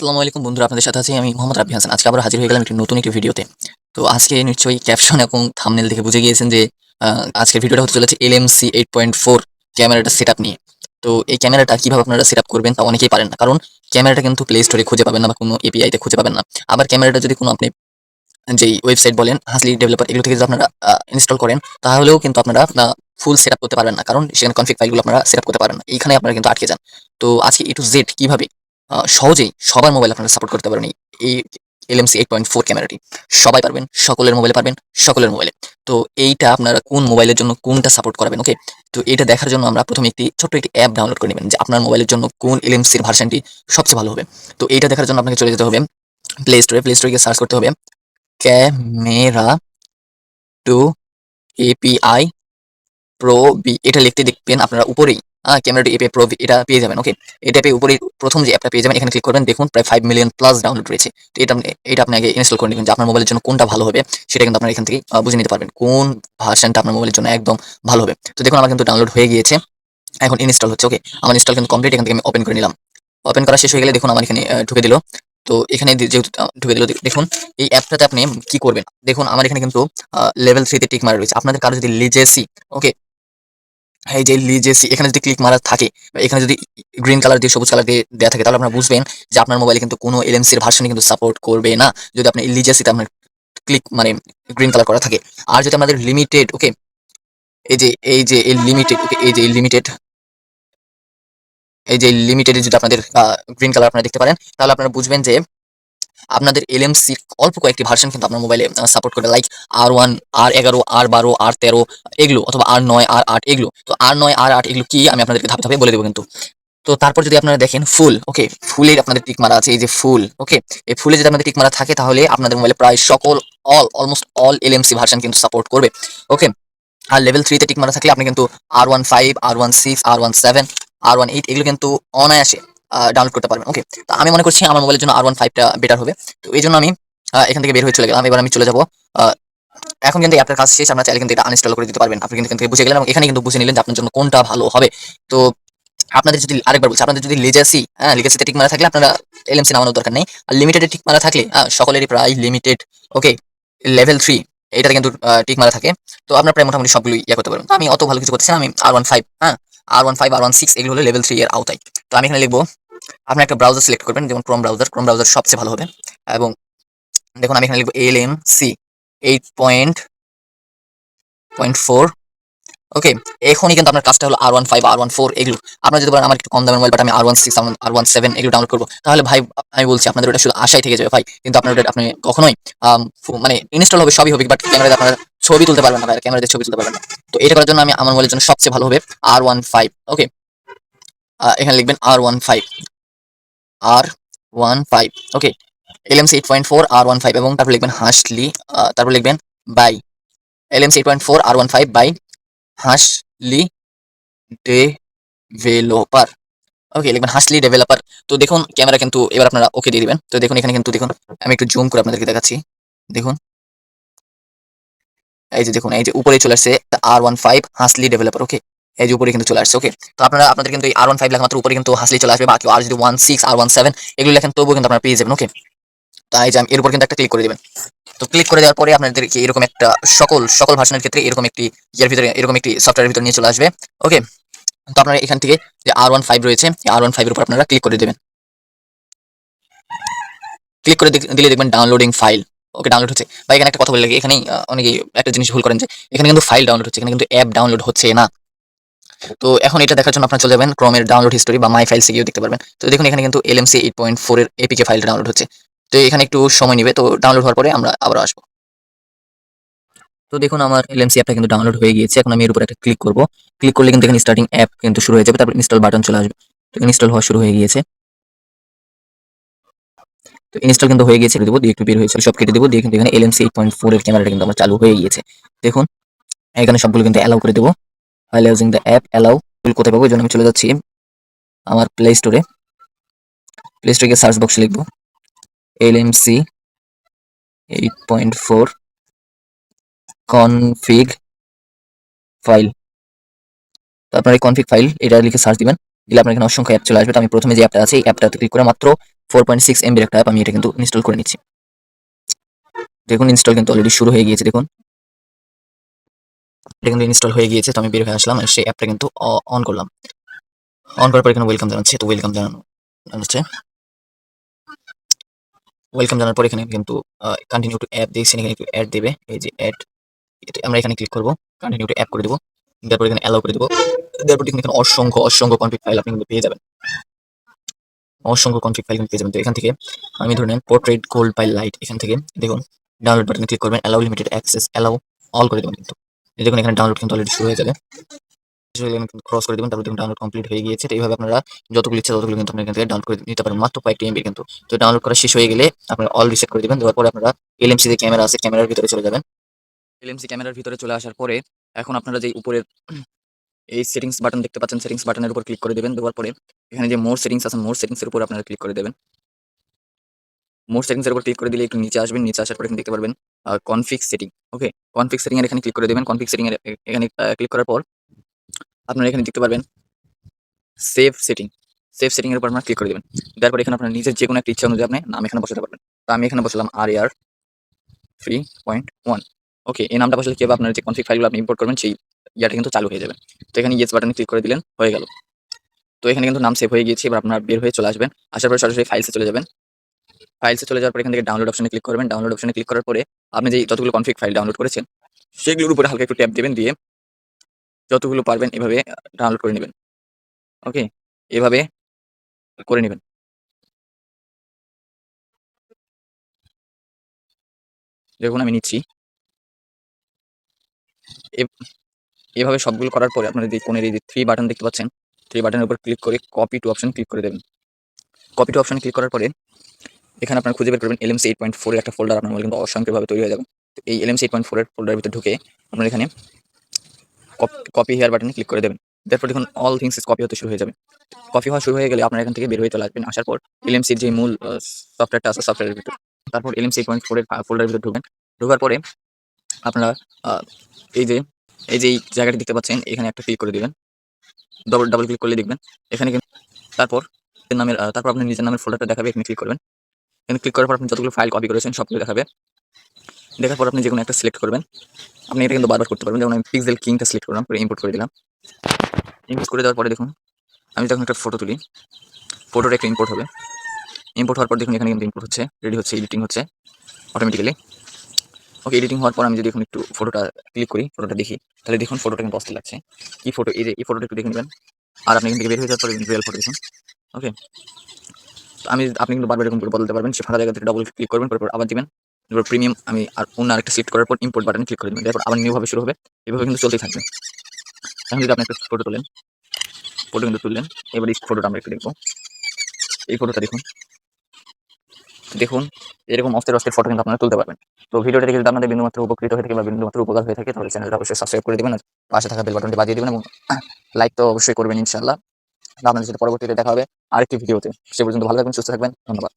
আসসালামু আলাইকুম বন্ধুরা, আপনাদের সাথে আছি আমি মোহাম্মদ রাব্বি হাসান। আজকে আবার হাজির হয়ে গেলাম একটি নতুন একটি ভিডিওতে। তো আজকে নিশ্চয়ই ক্যাপশন এবং থামনেল দেখে বুঝে গিয়েছেন যে আজকের ভিডিওটা হতে চলেছে এলএমসি এইট পয়েন্ট ফোর ক্যামেরাটা সেট নিয়ে। তো এই ক্যামেরাটা কীভাবে আপনারা সেট করবেন তা অনেকেই পারেন না, কারণ ক্যামেরাটা কিন্তু প্লে স্টোরে খুঁজে পাবেন না বা কোনো এপিআইতে খুঁজে পাবেন না। আবার ক্যামেরাটা যদি কোনো আপনি যেই ওয়েবসাইট বলেন হাসলি ডেভেলপার এগুলো থেকে যদি আপনারা ইনস্টল করেন, তাহলেও কিন্তু আপনারা ফুল সেট করতে পারবেন না, কারণ সেখানে কনফিগ ফাইলগুলো আপনারা সেট করতে পারেন না। এইখানে আপনারা কিন্তু আটকে যান। তো আজকে ই টু জেড কীভাবে সহজেই সবার মোবাইল আপনারা সাপোর্ট করতে পারেন এই- এলএমসি এইট পয়েন্ট ফোর ক্যামেরাটি সবাই পারবেন, সকলের মোবাইলে পারবেন, সকলের মোবাইলে তো এইটা আপনারা কোন মোবাইলের জন্য কোনটা সাপোর্ট করাবেন ওকে তো এটা দেখার জন্য আমরা প্রথমে একটি ছোট্ট একটি অ্যাপ ডাউনলোড করে নেবেন যে আপনার মোবাইলের জন্য কোন এলএমসির ভার্সানটি সবচেয়ে ভালো হবে। তো এইটা দেখার জন্য আপনাকে চলে যেতে হবে প্লে স্টোরে প্লে স্টোরে গিয়ে সার্চ করতে হবে camera two API pro B এটা লিখতে দেখবেন, আপনারা উপরেই ক্যামেরা টু এপিআই প্রো এটা পেয়ে যাবেন ওকে এটা পেয়ে উপরেই প্রথম যে অ্যাপটা পেয়ে যাবেন, এখানে ক্লিক করবেন, দেখুন প্রায় ফাইভ মিলিয়ন প্লাস ডাউনলোড রয়েছে। তো এটা এটা আপনি আগে ইনস্টল করে নেবেন যে আপনার মোবাইলের জন্য কোনটা ভালো হবে, সেটা কিন্তু আপনারা এখান থেকে বুঝে নিতে পারবেন কোন ভার্সনটা আপনার মোবাইলের জন্য একদম ভালো হবে। তো দেখুন, আমার কিন্তু ডাউনলোড হয়ে গিয়েছে, এখন ইনস্টল হচ্ছে ওকে আমার ইনস্টল কিন্তু কমপ্লিট এখান থেকে আমি ওপেন করে নিলাম। ওপেন করা শেষ হয়ে গেলে দেখুন, আমার এখানে ঢুকে দিল। তো এখানে যেহেতু ঢুকে দিল দেখুন, এই অ্যাপটাতে আপনি কি করবেন? দেখুন, আমার এখানে কিন্তু লেভেল থ্রিতে টিক মারা রয়েছে। আপনাদের কারও যদি লিজেসি ওকে এই যে লিজেসি এখানে যদি ক্লিক মারা থাকে এখানে যদি গ্রিন কালার দিয়ে, সবুজ কালার দিয়ে দেওয়া থাকে, তাহলে আপনারা বুঝবেন যে আপনার মোবাইলে কিন্তু কোনো এলএমসির ভার্সনে কিন্তু সাপোর্ট করবে না। যদি আপনি লিজেসিতে আপনার ক্লিক মানে গ্রিন কালার করা থাকে। আর যদি আমাদের লিমিটেড ওকে এই যে এই যে, এই লিমিটেড ওকে এই যে লিমিটেড এই যে লিমিটেড যদি আপনাদের গ্রিন কালার আপনারা দেখতে পারেন, তাহলে আপনারা বুঝবেন যে আপনাদের এলএমসি অল্প কয়েকটি ভার্সন কিন্তু আপনার মোবাইলে সাপোর্ট করবে। লাইক আর ওয়ান আর এগারো আর বারো আর তেরো এগুলো অথবা আর নয় আর আট এগুলো। তো আর নয় আর আট এগুলো কি আমি আপনাদেরকে ধাপে ধাপে বলে দেবো কিন্তু। তো তারপর যদি আপনারা দেখেন ফুল ওকে ফুলের আপনাদের টিক মারা আছে, এই যে ফুল ওকে এই ফুলে যদি আপনাদের টিক মারা থাকে তাহলে আপনাদের মোবাইলে প্রায় সকল all almost all LMC version কিন্তু সাপোর্ট করবে ওকে আর লেভেল থ্রিতে টিক মারা থাকলে আপনি কিন্তু R one five R one six R one seven R one eight এগুলো কিন্তু অনায়াসে ডাউনলোড করতে পারবেন ওকে তো আমি মনে করছি আমার মোবাইলের জন্য আর ওয়ান ফাইভটা বেটার হবে। তো এই জন্য আমি এখান থেকে বের হয়ে চলে গেলাম। এবার আমি চলে যাব এখন কিন্তু অ্যাপের কাজ শেষ। আমরা চাইলে কিন্তু এটা আনইনস্টল করে দিতে পারবেন। আপনি কিন্তু এখান থেকে বুঝে গেলেন এখানে কিন্তু বুঝে নিলেন যে আপনার জন্য কোনটা ভালো হবে। তো আপনাদের যদি আরেকবার বলছি, আপনাদের যদি লেজাসি হ্যাঁ লেজাসিতে ঠিক মারা থাকলে আপনারা এলএমসি নামানোর দরকার নেই। আর লিমিটেডে ঠিক মারা থাকলে সকলেরই প্রায় লিমিটেড ওকে লেভেল থ্রি এটাতে কিন্তু টিক মারা থাকে। তো আপনার প্রায় মোটামুটি সবগুলো ইয়ে করতে পারবেন। আমি অত ভালো কিছু করতেছি আমি আর ওয়ান ফাইভ হ্যাঁ R one five R one six এগুলো হলো লেভেল থ্রি এর আওতায়। তো আমি এখানে লিখব, আপনি একটা ব্রাউজার সিলেক্ট করবেন, যেমন ক্রোম ব্রাউজার ক্রোম ব্রাউজার সবচেয়ে ভালো হবে। এবং দেখুন, আমি এখানে লিখব L M C eight point point four okay এখনই কিন্তু আপনার কাজটা হলো R one five R one four এগুলো। আপনারা যদি বলেন, আমার একটু কম দামের মোবাইল বাট আমি R one six R one seven এগুলো ডাউনলোড করব, তাহলে ভাই, আমি বলছি, আপনাদের ওটা শুধু আশাই থেকে যাবে ভাই। কিন্তু আপনার ওটা আপনি কখনোই মানে ইনস্টল হবে, সবই হবে বাট ক্যামেরাতে আপনারা ছবি তুলতে পারবেন না, ভাই ক্যামেরাতে ছবি তুলতে পারবেন না। তো এটা করার জন্য আমি আমার মোবাইলের জন্য সবচেয়ে ভালো হবে আর ওয়ান ফাইভ ওকে এখানে লিখবেন R one five R one five okay LMC eight point four R one five এবং তারপর লিখবেন হাসলি তারপর লিখবেন by LMC eight point four R one five by Hasli developer okay লিখবেন হাসলি ডেভেলপার তো দেখুন, ক্যামেরা কিন্তু এবার আপনারা ওকে দিয়ে দিবেন। তো দেখুন, এখানে কিন্তু দেখুন, আমি একটু জুম করে আপনাদেরকে দেখাচ্ছি। দেখুন। এই যে দেখুন, এই যে উপরে চলে আসছে R one five Hasli developer okay এই যে উপরে কিন্তু চলে আসছে ওকে তো আপনারা, আপনাদের কিন্তু এই আর ওয়ান ফাইভ লেখা মাত্র উপরে কিন্তু হাসলি চলে আসবে, বাকি আর যদি one six R one seven এগুলো লেখেন, তবুও কিন্তু আপনারা পেয়ে যাবেন ওকে তো এই যে আমি, এর উপর কিন্তু একটা ক্লিক করে দেবেন। তো ক্লিক করে দেওয়ার পরে আপনাদেরকে এরকম একটা সকল সকল ভার্সনের ক্ষেত্রে এরকম একটি ইয়ের ভিতরে, এরকম একটি সফটওয়্যারের ভিতরে নিয়ে চলে আসবে ওকে তো আপনারা এখান থেকে যে আর ওয়ান ফাইভ রয়েছে আর ওয়ান ফাইভের উপর আপনারা ক্লিক করে দেবেন। ক্লিক করে দিলে দেখবেন ডাউনলোডিং ফাইল ওকে ডাউনলোড হচ্ছে। বা এখানে একটা কথা বলে লাগে এখানে অনেকেই একটা জিনিস ভুল করেন যে, এখানে কিন্তু ফাইল ডাউনলোড হচ্ছে, এখানে কিন্তু অ্যাপ ডাউনলোড হচ্ছে না। তো এখন এটা দেখার জন্য আপনারা চলে যাবেন ক্রোমের ডাউনলোড হিস্টোরি বা মাই ফাইলসে গিয়েও দেখতে পারবেন। তো দেখুন, এখানে কিন্তু এলএমসি এইট পয়েন্ট ফোর এর এপিকে ফাইলটা ডাউনলোড হচ্ছে। তো এখানে একটু সময় নেবে। তো ডাউনলোড হওয়ার পরে আমরা আবার আসব। তো দেখুন, আমার এলএমসি অ্যাপটা কিন্তু ডাউনলোড হয়ে গিয়েছে। এখন আমি এর উপর একটা ক্লিক করব। ক্লিক করলে কিন্তু এখানে স্টার্টিং অ্যাপ কিন্তু শুরু হয়ে যাবে। তারপর ইনস্টল বাটন চলে আসবে। তো ইনস্টল হওয়া শুরু হয়ে গিয়েছে। তো ইনস্টল কিন্তু হয়ে গিয়েছে দেবো দিয়ে একটু বের হয়েছিল সব কেটে দেবো, দিয়ে কিন্তু এখানে এলএমসি এইট পয়েন্ট ফোর এর ক্যামেরাটা কিন্তু আমার চালু হয়ে গিয়েছে। দেখুন, এখানে সবগুলো কিন্তু অ্যালাউ করে দেবো। Using the app allow টুল কোথায় পাবো এই জন্য আমি চলে যাচ্ছি আমার প্লে স্টোরে প্লে স্টোরে সার্চ বক্সে লিখব C eight point four config file তো আপনার এই কনফিগ ফাইল এটা লিখে সার্চ দিবেন। দিলে আপনার এখানে অসংখ্য অ্যাপ চলে আসবে। তো আমি প্রথমে যে অ্যাপটা আছে, এই অ্যাপটাতে ক্লিক করে মাত্র ফোর পয়েন্ট সিক্স এমবির একটা অ্যাপ আমি এটা কিন্তু ইনস্টল করে নিচ্ছি। দেখুন ইনস্টল কিন্তু অলরেডি শুরু হয়ে গিয়েছে, দেখুন। এটা কিন্তু ইনস্টল হয়ে গিয়েছে, তো আমি বের হয়ে আসলাম আর সেই অ্যাপটা কিন্তু অন করলাম। অন করার পর এখানে ওয়েলকাম জানাচ্ছে, তো ওয়েলকাম জানানো জানাচ্ছে ওয়েলকাম জানার পর এখানে কিন্তু কন্টিনিউ টু অ্যাপ দেখছেন এখানে একটু অ্যাড দেবে, এই যে অ্যাড আমরা এখানে ক্লিক করব। কন্টিনিউ টু অ্যাপ করে দেবো। তারপর এখানে অ্যালাউ করে দেবো। তারপর এখানে এখানে অসংখ্য অসংখ্য কনফিগ ফাইল আপনি পেয়ে যাবেন। অসংখ্য কনফিগ ফাইল কিন্তু পেয়ে যাবেন। তো এখান থেকে আমি ধরে নেন পোর্ট্রেট গোল্ড বাই লাইট এখান থেকে দেখুন ডাউনলোড বাটনে ক্লিক করবেন allow limited access allow all করে দেবেন কিন্তু। দেখুন এখানে ডাউনলোড কিন্তু অলরেডি শুরু হয়ে যাবে ক্রস করে দেবেন, তারপর দেখুন ডাউনলোড কমপ্লিট হয়ে গিয়েছে। এইভাবে আপনারা যতগুলো ইচ্ছা ততগুলো কিন্তু আপনি এখান থেকে ডাউনলোড করে নিতে পারেন, মাত্র কয়েকটি এমবি কিন্তু। তো ডাউনলোড করা শেষ হয়ে গেলে আপনারা অল রিসেট করে দেবেন, দেওয়ার পরে আপনারা এলএমসি যে ক্যামেরা আছে ক্যামেরার ভিতরে চলে যাবেন। এলএমসি ক্যামেরার ভিতরে চলে আসার পরে এখন আপনারা যে উপরের এই সেটিংস বাটন দেখতে পাচ্ছেন সেটিংস বাটনের উপর ক্লিক করে দেবেন দেওয়ার পরে এখানে যে মোর সেটিংস আছে মোর সেটিংসের উপর আপনারা ক্লিক করে দেবেন। মোর সেটিংসের উপর ক্লিক করে দিলে একটু নিচে আসবেন, নিচে আসার পর এখানে দেখতে পারবেন config setting okay config setting এর এখানে ক্লিক করে দেবেন কনফিগ সেটিং এর এখানে ক্লিক করার পর আপনারা এখানে দেখতে পারবেন সেভ সেটিং সেভ সেটিং এর উপর আপনারা ক্লিক করে দেবেন। তারপর এখানে আপনার নিজের যে কোনো একটা ইচ্ছা অনুযায়ী আপনি নাম এখানে বসাতে পারবেন। তো আমি এখানে বসালাম আর R three point one okay এই নামটা বসলে কি আপনার যে কনফিগ ফাইলগুলো আপনি ইম্পোর্ট করবেন, সেই ইয়াটা কিন্তু চালু হয়ে যাবে। তো এখানে ইয়েস বাটনে ক্লিক করে দিলেন, হয়ে গেল। তো এখানে কিন্তু নাম সেভ হয়ে গিয়েছে, এবার আপনার বের হয়ে চলে আসবেন। আসার পরে সরাসরি ফাইলসে চলে যাবেন। ফাইলসে চলে যাওয়ার পর এখান থেকে ডাউনলোড অপশনে ক্লিক করবেন। ডাউনলোড অপশনে ক্লিক করার পরে আপনি যে যতগুলো কনফিগ ফাইল ডাউনলোড করেছেন, সেগুলোর উপরে হালকা একটু ট্যাপ দেবেন, দিয়ে যতগুলো পারবেন এভাবে ডাউনলোড করে নেবেন। ওকে এভাবে করে নেবেন। দেখুন, আমি নিচ্ছি। এভাবে সবগুলো করার পরে আপনারা যে কোণের এই থ্রি বাটন দেখতে পাচ্ছেন থ্রি বাটনের উপর ক্লিক করে কপি টু অপশন ক্লিক করে দেবেন। কপি টু অপশনে ক্লিক করার পরে এখানে আপনারা খুঁজে বের করবেন এলএমসি এইট পয়েন্ট ফোরের একটা ফোল্ডার আপনার কিন্তু অসংখ্যভাবে তৈরি হয়ে যাবে। তো এই এলএমসি এইট পয়েন্ট ফোরের ফোল্ডারের ভিতরে ঢুকে আপনারা এখানে কপি হেয়ার বাটনে ক্লিক করে দেবেন। তারপর দেখুন অল থিংস ইজ কপি হতে শুরু হয়ে যাবে। কপি হওয়া শুরু হয়ে গেলে আপনারা এখান থেকে বের হয়ে চলে আসবেন, আসার পর এলএমসির যে মূল সফটওয়্যারটা আছে সফটওয়্যারের ভিতর। তারপর এলএমসি এইট পয়েন্ট ফোরের ফোল্ডারের ভিতরে ঢুকবেন। ঢোকার পরে আপনারা এই যে এই যে এই জায়গাটি দেখতে পাচ্ছেন, এখানে একটা ক্লিক করে দেবেন। ডবল ডাবল ক্লিক করলে দেখবেন, এখানে তারপর নামের তারপর আপনি নিজের নামের ফোল্ডারটা দেখাবে, এখানে ক্লিক করবেন। এখানে ক্লিক করার পর আপনি যতগুলো ফাইল কপি করেছেন, সবগুলো দেখাবে। দেখার পর আপনি যে কোনো একটা সিলেক্ট করবেন। আপনি এটা কিন্তু বারবার করতে পারবেন। যেমন আমি পিক্সেল কিংটা সিলেক্ট করলাম, করে ইম্পোর্ট করে দিলাম। ইম্পোর্ট করে দেওয়ার পরে দেখুন, আমি যখন একটা ফটো তুলি ফটোটা একটা ইম্পোর্ট হবে। ইম্পোর্ট হওয়ার পর দেখুন, এখানে কিন্তু ইম্পোর্ট হচ্ছে রেডি হচ্ছে এডিটিং হচ্ছে অটোমেটিক্যালি ওকে এডিটিং হওয়ার পর আমি যদি এখন একটু ফটোটা ক্লিক করি ফটোটা দেখি, তাহলে দেখুন ফটোটা কিন্তু অস্থির লাগছে। কি ফটো এই যে, এই ফটোটা একটু দেখে নেবেন। আর আপনি থেকে বের হয়ে যাওয়ার পরে রিয়েল ফটো দেখুন। ওকে তো আমি, আপনি কিন্তু বারবার এরকম করে বদলতে পারবেন। সে ফাঁকা জায়গা থেকে ডবল ক্লিক করবেন, তারপর আবার দিবেন। এবার প্রিমিয়াম আমি আর অন্য আরেকটা সিলেক্ট করার পর ইম্পোর্ট বাটনে ক্লিক করে দেবেন। তারপর আবার নিউভাবে শুরু হবে। এভাবে কিন্তু চলতেই থাকবে। এখন যদি আপনি একটা ফটো তোলেন ফটো কিন্তু তুললেন, এবার এই ফটোটা আমরা একটু দেখব। এই ফটোটা দেখুন। দেখুন, এরকম অস্থির অস্থির ফটো কিন্তু আপনারা তুলতে পারবেন। তো ভিডিওটা দেখে যদি আপনাদের বিন্দুমাত্র উপকৃত হয়ে থাকে বা বিন্দুমাত্র উপকার হয়ে থাকে, তাহলে চ্যানেলটা অবশ্যই সাবস্ক্রাইব করে দেবেন আর পাশে থাকা বেল বাটনটি বাজিয়ে দেবেন এবং লাইক তো অবশ্যই করবেন ইনশাআল্লাহ। আপনাদের সাথে পরবর্তীতে দেখা হবে আরেকটি ভিডিওতে সে পর্যন্ত ভালো থাকবেন, সুস্থ থাকবেন, ধন্যবাদ।